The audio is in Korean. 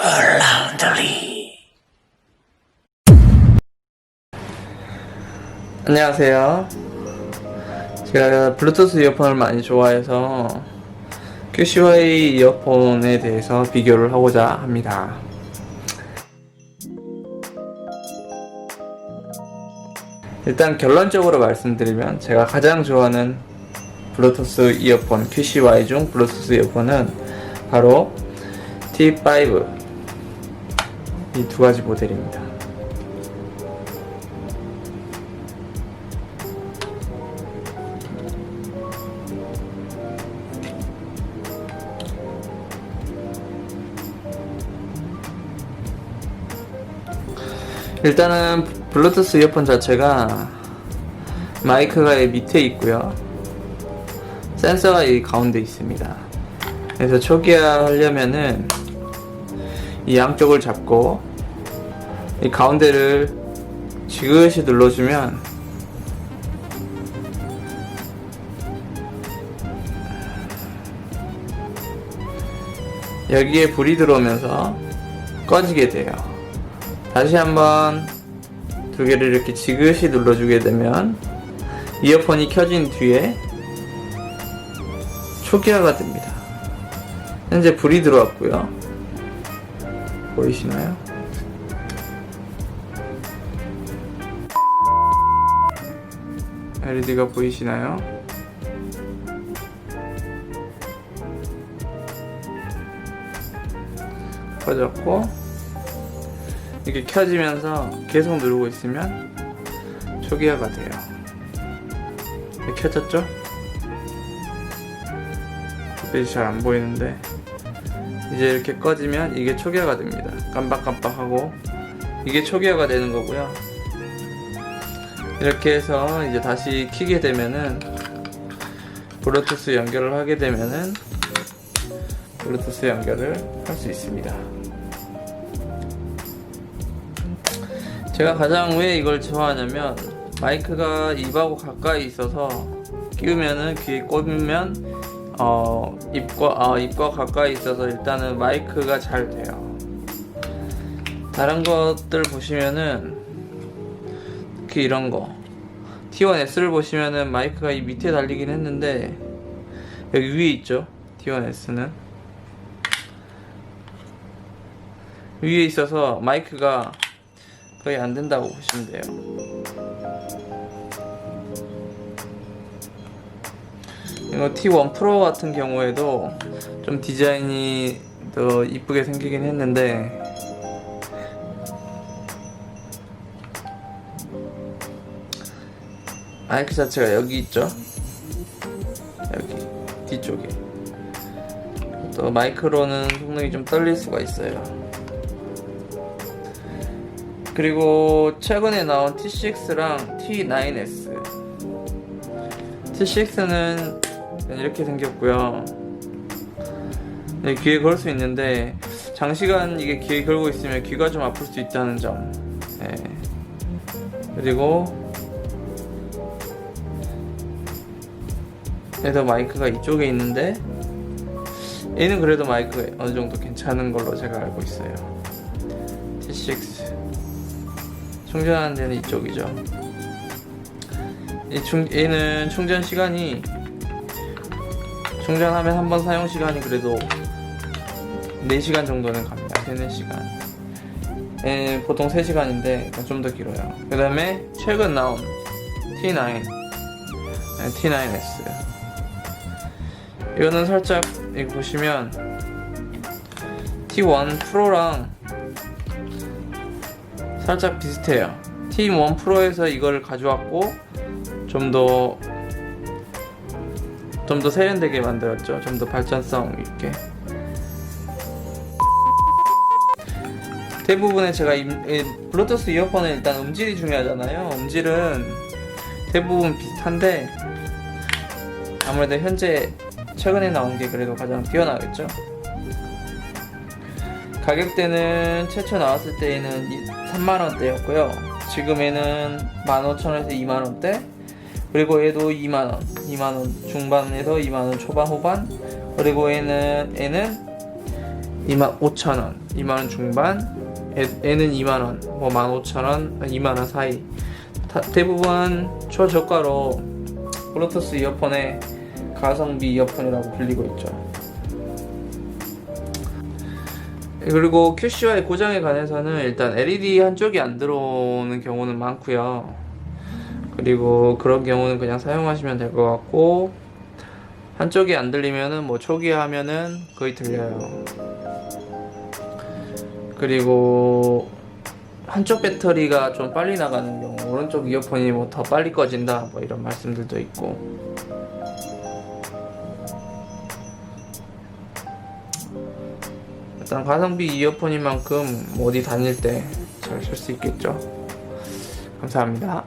라운드리 안녕하세요. 제가 블루투스 이어폰을 많이 좋아해서 QCY 이어폰에 대해서 비교를 하고자 합니다. 일단 결론적으로 말씀드리면 제가 가장 좋아하는 블루투스 이어폰 QCY 중 블루투스 이어폰은 바로 T5 이 두 가지 모델입니다. 일단은 블루투스 이어폰 자체가 마이크가 이 밑에 있고요. 센서가 이 가운데 있습니다. 그래서 초기화 하려면은 이 양쪽을 잡고 이 가운데를 지그시 눌러주면 여기에 불이 들어오면서 꺼지게 돼요. 다시 한번 두 개를 이렇게 지그시 눌러주게 되면 이어폰이 켜진 뒤에 초기화가 됩니다. 현재 불이 들어왔고요. 보이시나요? LED가 보이시나요? 꺼졌고 이렇게 켜지면서 계속 누르고 있으면 초기화가 돼요. 네, 켜졌죠? 빛이 잘 안 보이는데 이제 이렇게 꺼지면 이게 초기화가 됩니다. 깜빡깜빡하고 이게 초기화가 되는 거고요. 이렇게 해서 이제 다시 키게 되면은 블루투스 연결을 하게 되면은 블루투스 연결을 할 수 있습니다. 제가 가장 왜 이걸 좋아하냐면 마이크가 입하고 가까이 있어서 끼우면은 귀에 꽂으면 어 입과 아 입과 가까이 있어서 일단은 마이크가 잘 돼요. 다른 것들 보시면은 특히 이런 거. T1S를 보시면은 마이크가 이 밑에 달리긴 했는데 여기 위에 있죠? T1S는. 위에 있어서 마이크가 거의 안 된다고 보시면 돼요. 이거 T1 프로 같은 경우에도 좀 디자인이 더 이쁘게 생기긴 했는데 마이크 자체가 여기 있죠? 여기 뒤쪽에 또 마이크로는 성능이 좀 떨릴 수가 있어요. 그리고 최근에 나온 T6랑 T9S T6는 이렇게 생겼고요 네, 귀에 걸 수 있는데 장시간 이게 귀에 걸고 있으면 귀가 좀 아플 수 있다는 점 네. 그리고 얘도 마이크가 이쪽에 있는데 얘는 그래도 마이크 어느 정도 괜찮은 걸로 제가 알고 있어요 T6 충전하는 데는 이쪽이죠. 이 충, 얘는 충전 시간이 충전하면 한 번 사용 시간이 그래도 4시간 정도는 갑니다. 3, 4시간. 얘는 보통 3시간인데 좀 더 길어요. 그 다음에 최근 나온 T9 네, T9S 이거는 살짝 이거 보시면 T1 프로랑 살짝 비슷해요. T1 프로에서 이걸 가져왔고 좀 더 좀 더 세련되게 만들었죠. 좀 더 발전성 있게. 대부분의 제가 이, 이 블루투스 이어폰은 일단 음질이 중요하잖아요. 음질은 대부분 비슷한데 아무래도 현재 최근에 나온 게 그래도 가장 뛰어나겠죠. 가격대는 최초 나왔을 때에는 3만원대였고요. 지금에는 15,000원에서 2만원대. 그리고 얘도 2만원. 2만원 중반에서 2만원 초반 후반. 그리고 얘는, 얘는 25,000원, 2만원 중반, 애, 애는 2만원, 뭐 15,000원, 2만원 사이. 다- 대부분 초저가로 블루투스 이어폰의 가성비 이어폰이라고 불리고 있죠. 그리고 QC와의 고장에 관해서는 일단 LED 한쪽이 안 들어오는 경우는 많고요. 그리고 그런 경우는 그냥 사용하시면 될 것 같고 한쪽이 안 들리면은 뭐 초기 하면은 거의 들려요. 그리고 한쪽 배터리가 좀 빨리 나가는 경우 오른쪽 이어폰이 뭐 더 빨리 꺼진다 뭐 이런 말씀들도 있고 일단 가성비 이어폰인 만큼 뭐 어디 다닐 때 잘 쓸 수 있겠죠? 감사합니다